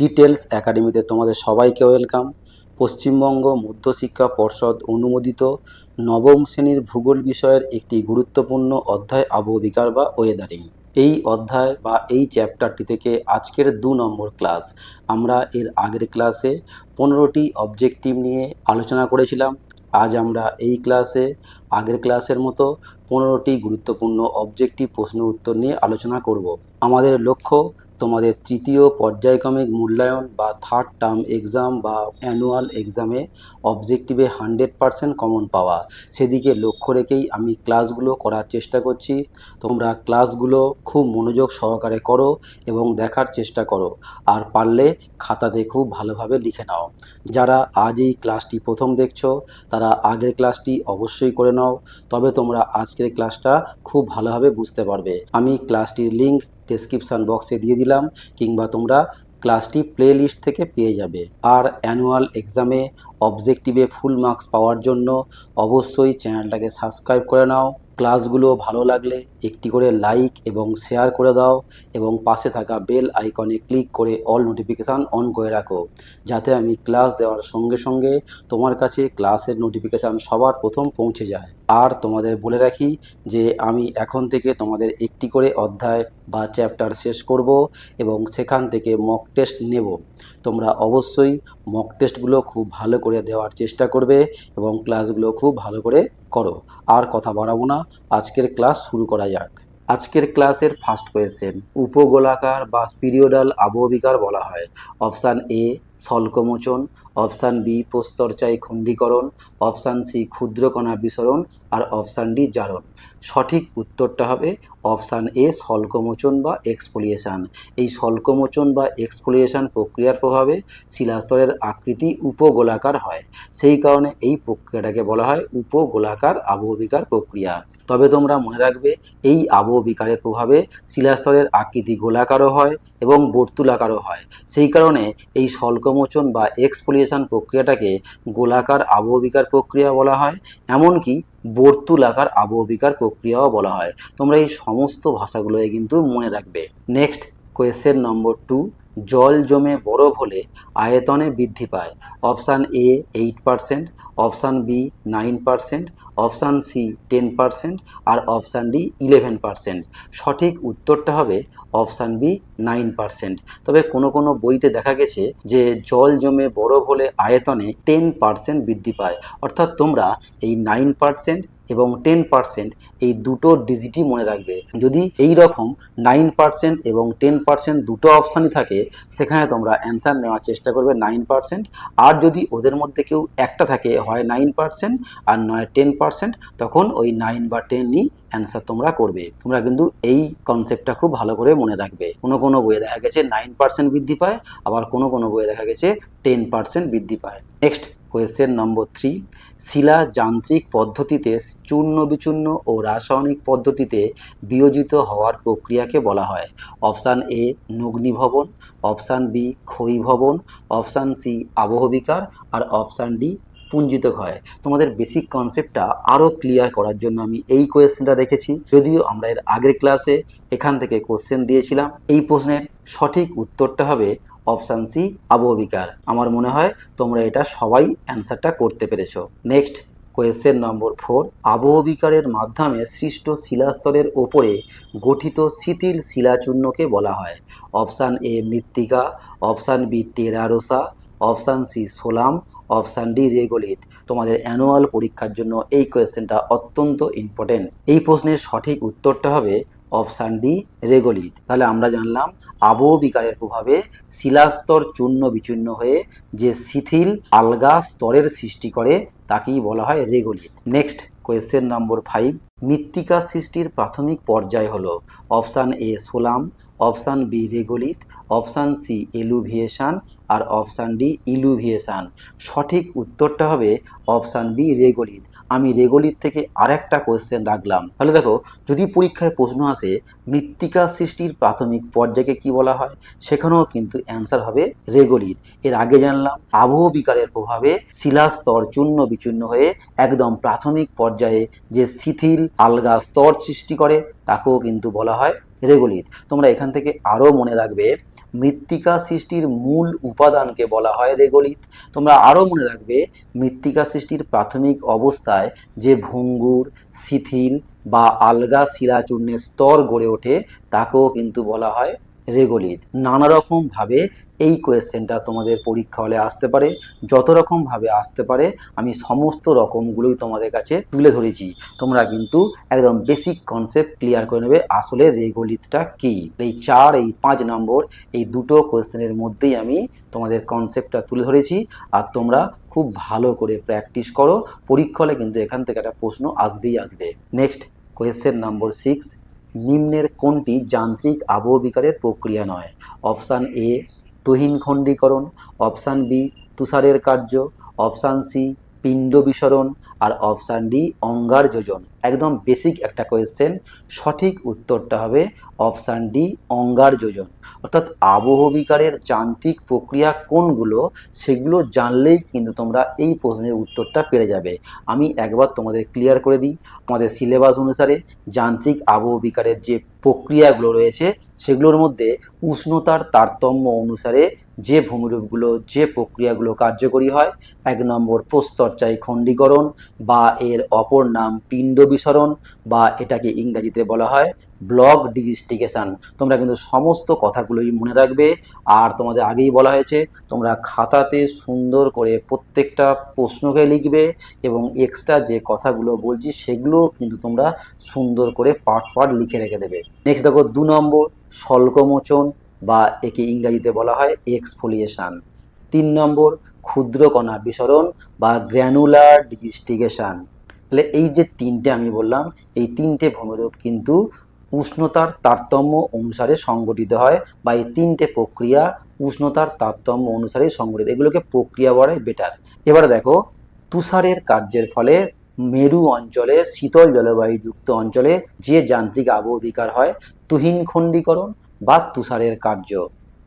Details একাডেমিতে তোমাদের সবাইকে ওয়েলকাম পশ্চিমবঙ্গ মধ্যশিক্ষা পর্ষদ অনুমোদিত নবম শ্রেণির ভূগোল বিষয়ের একটি গুরুত্বপূর্ণ অধ্যায় আবহবিকার বা ওয়েদারিং এই অধ্যায় বা এই চ্যাপ্টারটি থেকে আজকের দু নম্বর ক্লাস আমরা এর আগের ক্লাসে পনেরোটি অবজেক্টিভ নিয়ে আলোচনা করেছিলাম। আজ আমরা এই ক্লাসে আগের ক্লাসের মতো পনেরোটি গুরুত্বপূর্ণ অবজেক্টিভ প্রশ্ন উত্তর নিয়ে আলোচনা করব। আমাদের লক্ষ্য তোমাদের তৃতীয় পর্যায়ক্রমিক মূল্যায়ন বা থার্ড টার্ম এক্সাম বা অ্যানুয়াল এক্সামে অবজেক্টিভে হান্ড্রেড পারসেন্ট কমন পাওয়া। সেদিকে লক্ষ্য রেখেই আমি ক্লাসগুলো করার চেষ্টা করছি। তোমরা ক্লাসগুলো খুব মনোযোগ সহকারে করো এবং দেখার চেষ্টা করো। আর পারলে খাতাতে খুব ভালোভাবে লিখে নাও। যারা আজ এই ক্লাসটি প্রথম দেখছ, তারা আগের ক্লাসটি অবশ্যই করে নাও। তবে তোমরা আজকের ক্লাসটা খুব ভালোভাবে বুঝতে পারবে। আমি ক্লাসটির লিঙ্ক ডেসক্রিপশান বক্সে দিয়ে দিলাম, কিংবা তোমরা ক্লাসটি প্লে লিস্ট থেকে পেয়ে যাবে। আর অ্যানুয়াল এক্সামে অবজেক্টিভে ফুল মার্কস পাওয়ার জন্য অবশ্যই চ্যানেলটাকে সাবস্ক্রাইব করে নাও। ক্লাসগুলো ভালো লাগলে একটি করে লাইক এবং শেয়ার করে দাও এবং পাশে থাকা বেল আইকনে ক্লিক করে অল নোটিফিকেশান অন করে রাখো, যাতে আমি ক্লাস দেওয়ার সঙ্গে সঙ্গে তোমার কাছে ক্লাসের নোটিফিকেশান সবার প্রথম পৌঁছে যায়। আর তোমাদের বলে রাখি যে আমি এখন থেকে তোমাদের একটি করে অধ্যায় বা চ্যাপ্টার শেষ করব এবং সেখান থেকে মক টেস্ট নেব। তোমরা অবশ্যই মক টেস্টগুলো খুব ভালো করে দেওয়ার চেষ্টা করবে এবং ক্লাসগুলো খুব ভালো করে করো। আর কথা বাড়াবো না, আজকের ক্লাস শুরু করা যাক। আজকের ক্লাসের ফার্স্ট কোয়েশ্চেন উপগোলাকার বা স্পিরিয়ডাল আবহবিকার বলা হয়। অপশান এ স্বল্পমোচন অপশান বি প্রস্তরচাই খণ্ডীকরণ, অপশান সি ক্ষুদ্রকণা বিসরণ আর অপশান ডি জারণ। সঠিক উত্তরটা হবে অপশান এ স্বল্পমোচন বা এক্সফোলিয়েশন। এই স্বল্পমোচন বা এক্সফোলিয়েশন প্রক্রিয়ার প্রভাবে শিলাস্তরের আকৃতি উপগোলাকার হয়। সেই কারণে এই প্রক্রিয়াটাকে বলা হয় উপগোলাকার আবহবিকার প্রক্রিয়া। তবে তোমরা মনে রাখবে, এই আবহবিকারের প্রভাবে শিলাস্তরের আকৃতি গোলাকারও হয় এবং বর্তুলাকারও হয়। সেই কারণে এই স্বল্পমোচন বা এক্সফোলিয়েশন প্রক্রিয়াটাকে গোলাকার আবহবিকার প্রক্রিয়া বলা হয়, এমনকি বর্তুলাকার আবহবিকার প্রক্রিয়াও বলা হয়। তোমরা এই সমস্ত ভাষাগুলোই কিন্তু মনে রাখবে। নেক্সট কোয়েশ্চেন নম্বর টু জল জমে বরফ হলে আয়তনে বৃদ্ধি পায়। Option A eight percent, option B nine percent, option C ten percent R option D eleven percent. সঠিক উত্তরটা হবে অপশান বি নাইন পারসেন্ট। তবে কোনো কোনো বইতে দেখা গেছে যে জল জমে বরফ হলে আয়তনে টেন পারসেন্ট বৃদ্ধি পায়। অর্থাৎ তোমরা এই নাইন পারসেন্ট এবং টেন পার্সেন্ট এই দুটো ডিজিটই মনে রাখবে। যদি এই রকম নাইন পার্সেন্ট এবং টেন পার্সেন্ট দুটো অপশানই থাকে, সেখানে তোমরা অ্যান্সার নেওয়ার চেষ্টা করবে নাইন পার্সেন্ট আর যদি ওদের মধ্যে কেউ একটা থাকে, হয় নাইন পার্সেন্ট আর নয় টেন পার্সেন্ট তখন ওই নাইন বা টেনই অ্যান্সার তোমরা করবে। তোমরা কিন্তু এই কনসেপ্টটা খুব ভালো করে মনে রাখবে। কোনো কোনো বইয়ে দেখা গেছে নাইন পার্সেন্ট বৃদ্ধি পায়, আবার কোনো কোনো বইয়ে দেখা গেছে টেন পার্সেন্ট বৃদ্ধি পায়। নেক্সট কোয়েশ্চেন নম্বর থ্রি, শিলা যান্ত্রিক পদ্ধতিতে চূর্ণ বিচূর্ণ ও রাসায়নিক পদ্ধতিতে বিয়োজিত হওয়ার প্রক্রিয়াকে বলা হয়। অপশান এ, নগ্নিভবন, অপশান বি, ক্ষয়ীভবন, অপশান সি, আবহবিকার, আর অপশান ডি পুঞ্জিত হয়। তোমাদের বেসিক কনসেপ্টটা আরও ক্লিয়ার করার জন্য আমি এই কোয়েশ্চেনটা রেখেছি যদিও আমরা এর আগের ক্লাসে এখান থেকে কোশ্চেন দিয়েছিলাম। এই প্রশ্নের সঠিক উত্তরটা হবে অপশান সি আবহবিকার আমার মনে হয় তোমরা এটা সবাই অ্যান্সারটা করতে পেরেছ। নেক্সট কোয়েশ্চেন নম্বর ফোর আবহবিকারের মাধ্যমে সৃষ্ট শিলাস্তরের ওপরে গঠিত শিথিল শিলাচূর্ণকে বলা হয়। অপশান এ মৃত্তিকা। Option B terra rossa. Option C solum. Option D regolith তোমাদের অ্যানুয়াল পরীক্ষার জন্য এই কোয়েশ্চেনটা অত্যন্ত ইম্পর্টেন্ট এই প্রশ্নের সঠিক উত্তরটা হবে অপশান ডি রেগোলিত তাহলে আমরা জানলাম আবহবিকারের প্রভাবে শিলাস্তর চূর্ণ বিচূর্ণ হয়ে যে শিথিল আলগা স্তরের সৃষ্টি করে, তাকেই বলা হয় regolith next, question number five, মৃত্তিকা সৃষ্টির প্রাথমিক পর্যায় হলো option A solum, option B regolith option C eluviation, R option D illuviation. সঠিক উত্তরটা হবে অপশান বি রেগোলিত আমি রেগোলিত থেকে আরেকটা কোয়েশ্চেন রাখলাম। তাহলে দেখো, যদি পরীক্ষায় প্রশ্ন আসে, মৃত্তিকা সৃষ্টির প্রাথমিক পর্যায়কে কি বলা হয়? সেখানেও কিন্তু অ্যান্সার হবে রেগোলিত এর আগে জানলাম, আবহ বিকারের প্রভাবে শিলাস্তর চূর্ণ বিচূর্ণ হয়ে একদম প্রাথমিক পর্যায়ে যে শিথিল আলগা স্তর সৃষ্টি করে, তাকেও কিন্তু বলা হয় রেগোলিথ তোমরা এখান থেকে আরও মনে রাখবে, মৃত্তিকা সৃষ্টির মূল উপাদানকে বলা হয় রেগোলিত। তোমরা আরও মনে রাখবে, মৃত্তিকা সৃষ্টির প্রাথমিক অবস্থায় যে ভঙ্গুর, শিথিল বা আলগা শিলাচূর্ণের স্তর গড়ে ওঠে, তাকেও কিন্তু বলা হয় রেগোলিথ নানা রকমভাবে এই কোয়েশ্চেনটা তোমাদের পরীক্ষা হলে আসতে পারে যত রকমভাবে আসতে পারে, আমি সমস্ত রকমগুলোই তোমাদের কাছে তুলে ধরেছি। তোমরা কিন্তু একদম বেসিক কনসেপ্ট ক্লিয়ার করে নেবে আসলে রেগোলিথটা কী। এই চার, এই পাঁচ নম্বর, এই দুটো কোয়েশ্চেনের মধ্যেই আমি তোমাদের কনসেপ্টটা তুলে ধরেছি। আর তোমরা খুব ভালো করে প্র্যাকটিস করো, পরীক্ষা হলে কিন্তু এখান থেকে একটা প্রশ্ন আসবেই আসবে। নেক্সট কোয়েশ্চেন নম্বর সিক্স নিম্নের কোনটি যান্ত্রিক আবহবিকারের প্রক্রিয়া নয়? অপশান এ, তুহিন খণ্ডীকরণ। অপশান বি, তুষারের কার্য। অপশান সি, পিণ্ড বিসরণ। আর অপশান ডি, অঙ্গার যোজন। একদম বেসিক একটা কোয়েশ্চেন সঠিক উত্তরটা হবে অপশান ডি অঙ্গার যোজন। অর্থাৎ আবহবিকারের যান্ত্রিক প্রক্রিয়া কোনগুলো, সেগুলো জানলেই কিন্তু তোমরা এই প্রশ্নের উত্তরটা পেরে যাবে। আমি একবার তোমাদের ক্লিয়ার করে দিই, আমাদের সিলেবাস অনুসারে যান্ত্রিক আবহবিকারের যে প্রক্রিয়াগুলো রয়েছে, সেগুলোর মধ্যে উষ্ণতার তারতম্য অনুসারে যে ভূমিরূপগুলো, যে প্রক্রিয়াগুলো কার্যকরী হয়, এক নম্বর প্রস্তরচায়ী খণ্ডীকরণ বা এর অপর নাম পিণ্ড বিসরণ বা এটাকে ইংরাজিতে বলা হয় ব্লক ডিজিস্টিকেশন তোমরা কিন্তু সমস্ত কথাগুলোই মনে রাখবে। আর তোমাদের আগেই বলা হয়েছে, তোমরা খাতাতে সুন্দর করে প্রত্যেকটা প্রশ্নকে লিখবে এবং এক্সট্রা যে কথাগুলো বলছি সেগুলো কিন্তু তোমরা সুন্দর করে পার্ট পার্ট লিখে রেখে দেবে। নেক্সট দেখো, দু নম্বর, স্বল্পমোচন বা একে ইংরাজিতে বলা হয় এক্সফোলিয়েশন তিন নম্বর ক্ষুদ্র কণা বিসরণ বা গ্র্যানুলার ডিজিস্টিকেশন তাহলে এই যে তিনটে আমি বললাম, এই তিনটে ভূমিরূপ কিন্তু উষ্ণতার তারতম্য অনুসারে সংগঠিত হয় বা এই তিনটে প্রক্রিয়া উষ্ণতার তারতম্য অনুসারে সংগঠিত এগুলোকে প্রক্রিয়া বলে, বেটার। এবারে দেখো, তুষারের কার্যের ফলে মেরু অঞ্চলে, শীতল জলবায়ুযুক্ত অঞ্চলে যে যান্ত্রিক আবহবিকার হয়, তুহিন খণ্ডীকরণ বা তুষারের কার্য।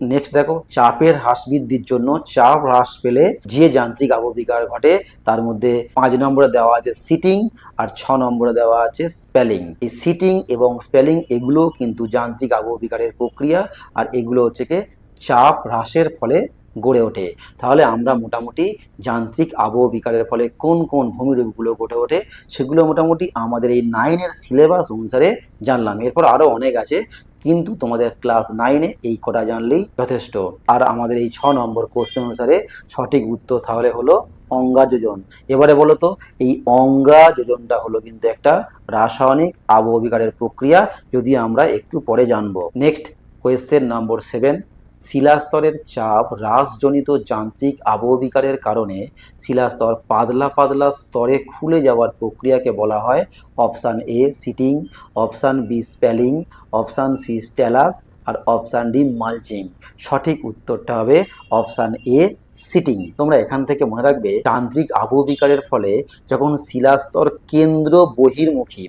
নেক্সট দেখো, চাপের হ্রাস বৃদ্ধির জন্য চাপ হ্রাস পেলে যে যান্ত্রিক আবহবিকার ঘটে, তার মধ্যে পাঁচ নম্বরে দেওয়া আছে সিটিং আর ছ নম্বরে দেওয়া আছে স্পেলিং এই সিটিং এবং স্পেলিং এগুলো কিন্তু যান্ত্রিক আবহবিকারের প্রক্রিয়া আর এগুলো হচ্ছে কি চাপ হ্রাসের ফলে গড়ে ওঠে। তাহলে আমরা মোটামুটি যান্ত্রিক আবহবিকারের ফলে কোন কোন ভূমিরূপগুলো গড়ে ওঠে, সেগুলো মোটামুটি আমাদের এই নাইনের সিলেবাস অনুসারে জানলাম। এরপর আরও অনেক আছে। কিন্তু তোমাদের ক্লাস নাইনে এই কটা জানলেই যথেষ্ট। আর আমাদের এই ছ নম্বর কোশ্চেন অনুসারে সঠিক উত্তর তাহলে হলো অঙ্গা যোজন এবারে বলো তো, এই অঙ্গা যোজনটা হলো কিন্তু একটা রাসায়নিক আবহবিকারের প্রক্রিয়া, যদি আমরা একটু পরে জানব। নেক্সট কোয়েশ্চেন নম্বর সেভেন শিলাস্তরের চাপ হ্রাসজনিত যান্ত্রিক আবহবিকারের কারণে শিলাস্তর পাতলা পাতলা স্তরে খুলে যাওয়ার প্রক্রিয়াকে বলা হয় option A sheeting, option B spalling, option C talus R option D mulching. সঠিক উত্তরটা হবে অপশান এ সিটিং তোমরা এখান থেকে মনে রাখবে, তান্ত্রিক আবহবিকারের ফলে যখন শিলাস্তর কেন্দ্র বহির্মুখী,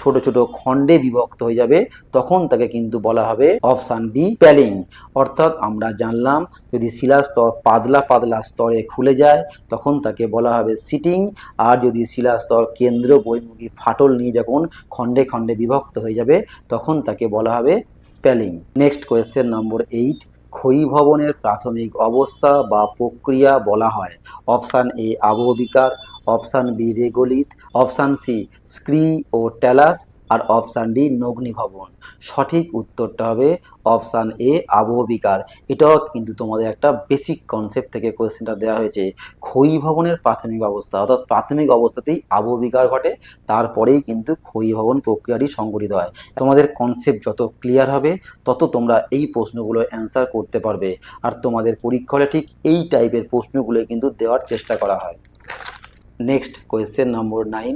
ছোট ছোট খণ্ডে বিভক্ত হয়ে যাবে, তখন তাকে কিন্তু বলা হবে অপশান বি, প্যালিং। অর্থাৎ আমরা জানলাম, যদি শিলাস্তর পাতলা পাতলা স্তরে খুলে যায়, তখন তাকে বলা হবে সিটিং আর যদি শিলাস্তর কেন্দ্র বহির্মুখী ফাটল নিয়ে যখন খণ্ডে খণ্ডে বিভক্ত হয়ে যাবে, তখন তাকে বলা হবে spalling next question number eight ক্ষয়ীভবনের প্রাথমিক অবস্থা বা প্রক্রিয়া বলা হয়। Option A আবহবিকার option B regolith option C, scree O talus আর অপশান ডি নগ্নিভবন। সঠিক উত্তরটা হবে অপশান এ আবহবিকার এটাও কিন্তু তোমাদের একটা বেসিক কনসেপ্ট থেকে কোয়েশ্চেনটা দেওয়া হয়েছে। ক্ষয়ীভবনের প্রাথমিক অবস্থা, অর্থাৎ প্রাথমিক অবস্থাতেই আবহবিকার ঘটে, তারপরেই কিন্তু ক্ষয়ীভবন প্রক্রিয়াটি সংগঠিত হয়। তোমাদের কনসেপ্ট যত ক্লিয়ার হবে, তত তোমরা এই প্রশ্নগুলো অ্যান্সার করতে পারবে। আর তোমাদের পরীক্ষা হলে ঠিক এই টাইপের প্রশ্নগুলো কিন্তু দেওয়ার চেষ্টা করা হয়। নেক্সট কোয়েশ্চেন নম্বর নাইন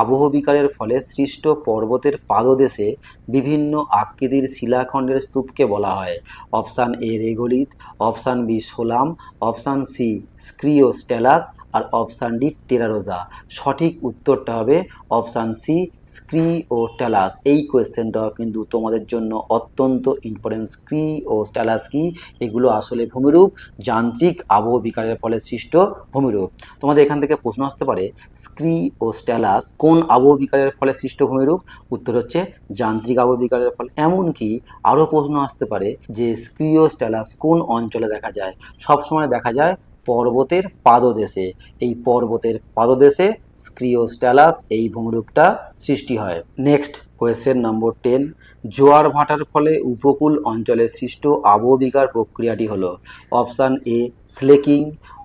আবহবিকারের ফলে সৃষ্ট পর্বতের পাদদেশে বিভিন্ন আকৃতির শিলাখণ্ডের স্তূপকে বলা হয়। Option A regolith option B solum, option C স্ক্রিওস্টেলাস আর অপশান ডি টেরারোজা সঠিক উত্তরটা হবে অপশান সি স্ক্রি ও ট্যালাস এই কোয়েশ্চেনটাও কিন্তু তোমাদের জন্য অত্যন্ত ইম্পর্টেন্ট স্ক্রি ও ট্যালাস কি? এগুলো আসলে ভূমিরূপ, যান্ত্রিক আবহ বিকারের ফলে সৃষ্ট ভূমিরূপ। তোমাদের এখান থেকে প্রশ্ন আসতে পারে স্ক্রি ও স্ট্যালাস কোন আবহ বিকারের ফলে সৃষ্ট ভূমিরূপ? উত্তর হচ্ছে যান্ত্রিক আবহ বিকারের ফলে। এমনকি আরও প্রশ্ন আসতে পারে যে স্ক্রি ও স্ট্যালাস কোন অঞ্চলে দেখা যায়? সবসময় দেখা যায় পর্বতের পাদদেশে। এই পর্বতের পাদদেশে স্ক্রিওস্ট্যালাস এই ভূমিরূপটা সৃষ্টি হয়। Next, question number ten. জোয়ার ভাটার ফলে উপকূল অঞ্চলে সৃষ্ট আবহবিকার প্রক্রিয়াটি হলো option A slaking,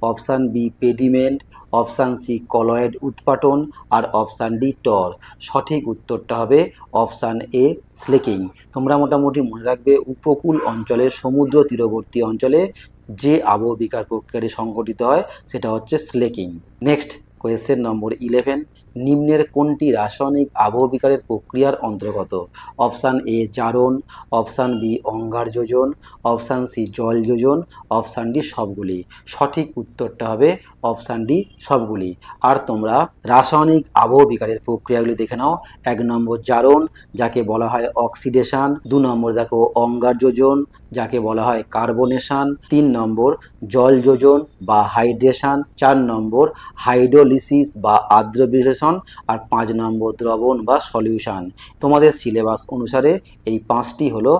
option B pediment, option C colloid উৎপাটন, আর অপশান ডি টর। সঠিক উত্তরটা হবে অপশান এ স্লেকিং। তোমরা মোটামুটি মনে রাখবে উপকূল অঞ্চলে সমুদ্র তীরবর্তী অঞ্চলে যে আবহবিকার প্রক্রিয়াটি সংঘটিত হয়, সেটা হচ্ছে slaking next question number eleven নিম্নের কোনটি রাসায়নিক আবহবিকারের প্রক্রিয়ার অন্তর্গত? অপশান এ জারণ অপশান বি অঙ্গার যোজন। অপশান সি জল যোজন। অপশান ডি সবগুলি। সঠিক উত্তরটা হবে অপশান ডি সবগুলি। আর তোমরা রাসায়নিক আবহবিকারের প্রক্রিয়াগুলি দেখে নাও। এক নম্বর জারণ, যাকে বলা হয় অক্সিডেশন দু নম্বর দেখো অঙ্গার যোজন। যাকে বলা হয় কার্বনেশন, তিন নম্বর জল যোজন বা হাইড্রেশন, চার নম্বর হাইড্রোলিসিস বা আর্দ্র বিশ্লেষণ আর পাঁচ নম্বর দ্রবণ বা সলিউশন। তোমাদের সিলেবাস অনুসারে এই পাঁচটি হলো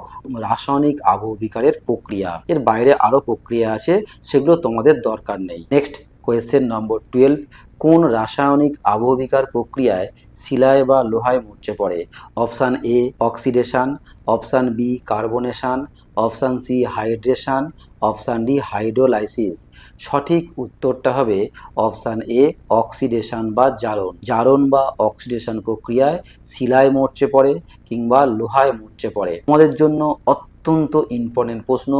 রাসায়নিক আবহবিকারের প্রক্রিয়া। এর বাইরে আরও প্রক্রিয়া আছে, সেগুলো তোমাদের দরকার নেই। নেক্সট কোয়েশ্চেন নম্বর টুয়েলভ, কোন রাসায়নিক আবহবিকার প্রক্রিয়ায় শিলায় বা লোহায় মরচে পড়ে? Option A, oxidation, option B, carbonation, option C, hydration, option D, hydrolysis. সঠিক উত্তরটা হবে অপশান এ, অক্সিডেশন বা জারণ। জারণ বা অক্সিডেশন প্রক্রিয়ায় শিলায় মরচে পড়ে কিংবা লোহায় মরচে পড়ে। আমাদের জন্য অত্যন্ত ইম্পর্টেন্ট প্রশ্ন।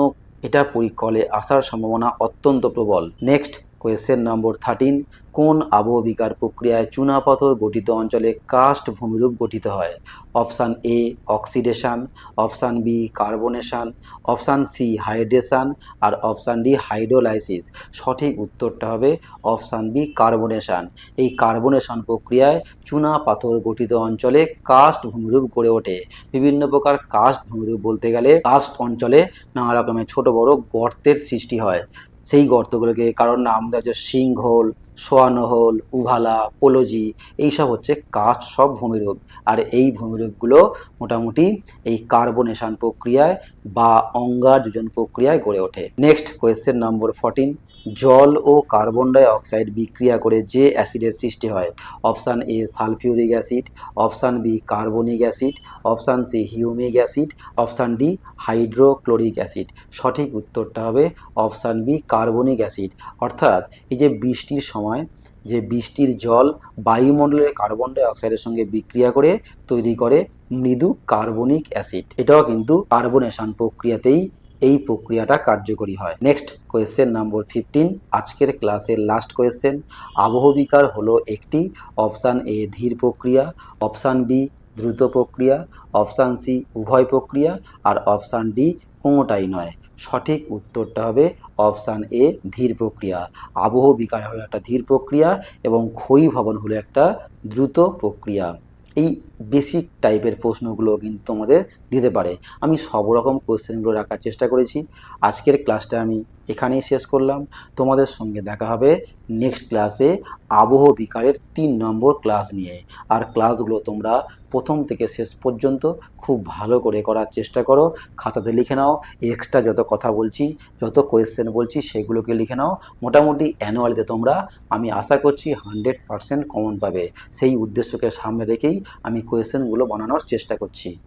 এটা পরীক্ষলে আসার সম্ভাবনা অত্যন্ত প্রবল। নেক্সট কোয়েশ্চেন নম্বর থার্টিন কোন আবহবিকার প্রক্রিয়ায় চুনাপাথর গঠিত অঞ্চলে কাস্ট ভূমিরূপ গঠিত হয়? Option A oxidation option B carbonation option C hydration R option D hydrolysis সঠিক উত্তরটা হবে অপশান বি কার্বনেশন এই কার্বনেশন প্রক্রিয়ায় চুনা পাথর গঠিত অঞ্চলে কাস্ট ভূমিরূপ গড়ে ওঠে। বিভিন্ন প্রকার কাস্ট ভূমিরূপ বলতে গেলে কাস্ট অঞ্চলে নানা রকমের ছোট বড় গর্তের সৃষ্টি হয়। সেই গর্তগুলোকে, কারণ নাম দেওয়া হচ্ছে সিংহোল, সোয়ানোহোল, উভালা, পোলজি, এইসব হচ্ছে কাঠ, সব ভূমিরূপ। আর এই ভূমিরূপগুলো মোটামুটি এই কার্বনেশন প্রক্রিয়ায় বা অঙ্গার যোজন প্রক্রিয়ায় গড়ে ওঠে। নেক্সট কোয়েশ্চেন নম্বর ফোরটিন জল ও কার্বন ডাই অক্সাইড বিক্রিয়া করে যে অ্যাসিডের সৃষ্টি হয়। Option A, sulphuric acid, option B, carbonic acid, option C, humic acid, option D, hydrochloric acid. সঠিক উত্তরটা হবে অপশান বি, কার্বনিক অ্যাসিড। অর্থাৎ এই যে বৃষ্টির সময় যে বৃষ্টির জল বায়ুমণ্ডলের কার্বন ডাই অক্সাইডের সঙ্গে বিক্রিয়া করে তৈরি করে মৃদু কার্বনিক অ্যাসিড। এটাও কিন্তু কার্বনেশন প্রক্রিয়াতেই এই প্রক্রিয়াটা কার্যকরী হয়। নেক্সট কোয়েশ্চেন নম্বর ফিফটিন আজকের ক্লাসের লাস্ট কোয়েশ্চেন আবহবিকার হলো একটি অপশান এ ধীর প্রক্রিয়া অপশান বি দ্রুত প্রক্রিয়া অপশান সি উভয় প্রক্রিয়া, আর অপশান ডি কোনোটাই নয়। সঠিক উত্তরটা হবে অপশান এ ধীর প্রক্রিয়া। আবহ বিকার হলো একটা ধীর প্রক্রিয়া এবং ক্ষয়ী ভবন হলো একটা দ্রুত প্রক্রিয়া। এই বেসিক টাইপের প্রশ্নগুলো কিন্তু তোমাদের দিতে পারে। আমি সব রকম কোয়েশ্চেনগুলো রাখার চেষ্টা করেছি। আজকের ক্লাসটা আমি এখানেই শেষ করলাম। তোমাদের সঙ্গে দেখা হবে নেক্সট ক্লাসে আবহ বিকারের তিন নম্বর ক্লাস নিয়ে। আর ক্লাসগুলো তোমরা প্রথম থেকে শেষ পর্যন্ত খুব ভালো করে করার চেষ্টা করো। খাতাতে লিখে নাও এক্সট্রা যত কথা বলছি, যত কোয়েশ্চেন বলছি, সেগুলোকে লিখে নাও। মোটামুটি অ্যানুয়ালিতে তোমরা, আমি আশা করছি হান্ড্রেড পারসেন্ট কমন পাবে। সেই উদ্দেশ্যকে সামনে রেখেই আমি কোয়েশ্চেনগুলো বানানোর চেষ্টা করছি।